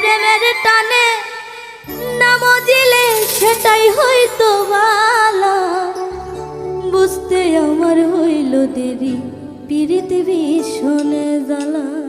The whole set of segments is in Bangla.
প্রেমের টানে নাম দিলে সেটাই হইতো ভালো বুঝতে আমার হইল দেরি পৃথিবী শোনে জ্বালা।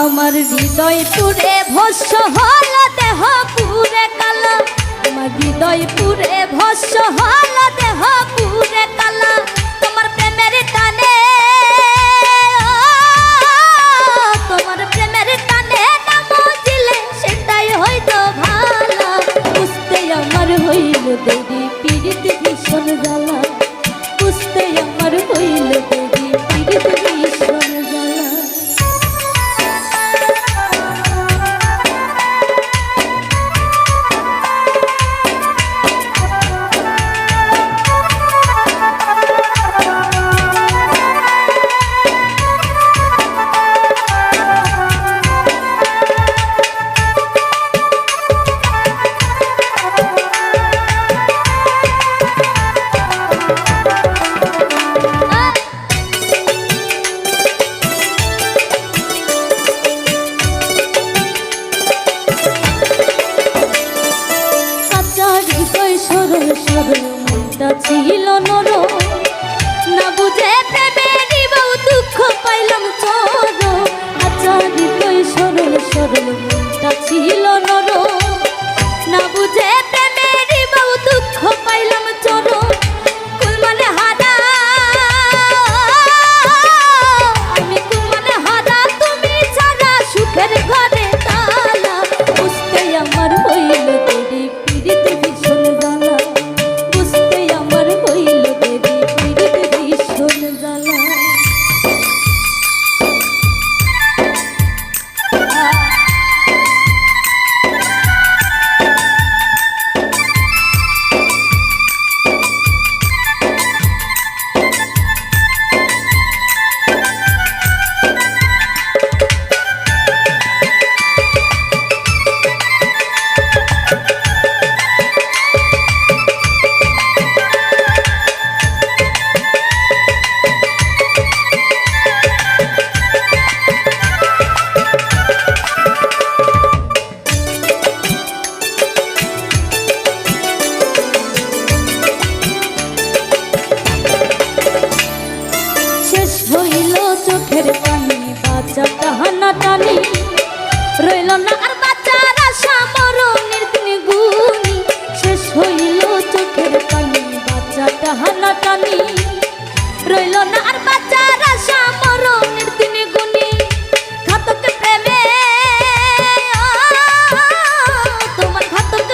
আমার হৃদয় পুরে ভস্য হল দেহ পুরে কালা। আমার হৃদয় পুরে ভস্য হল দেহ পুরে কালা। সরল মনটা ছিল নর টাহানা টানি। রইল না তোমার ঘাতক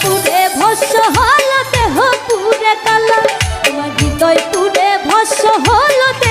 পুরে ভস্য হল, দেহ পুরে কালা। আমার হৃদয় পুরে হল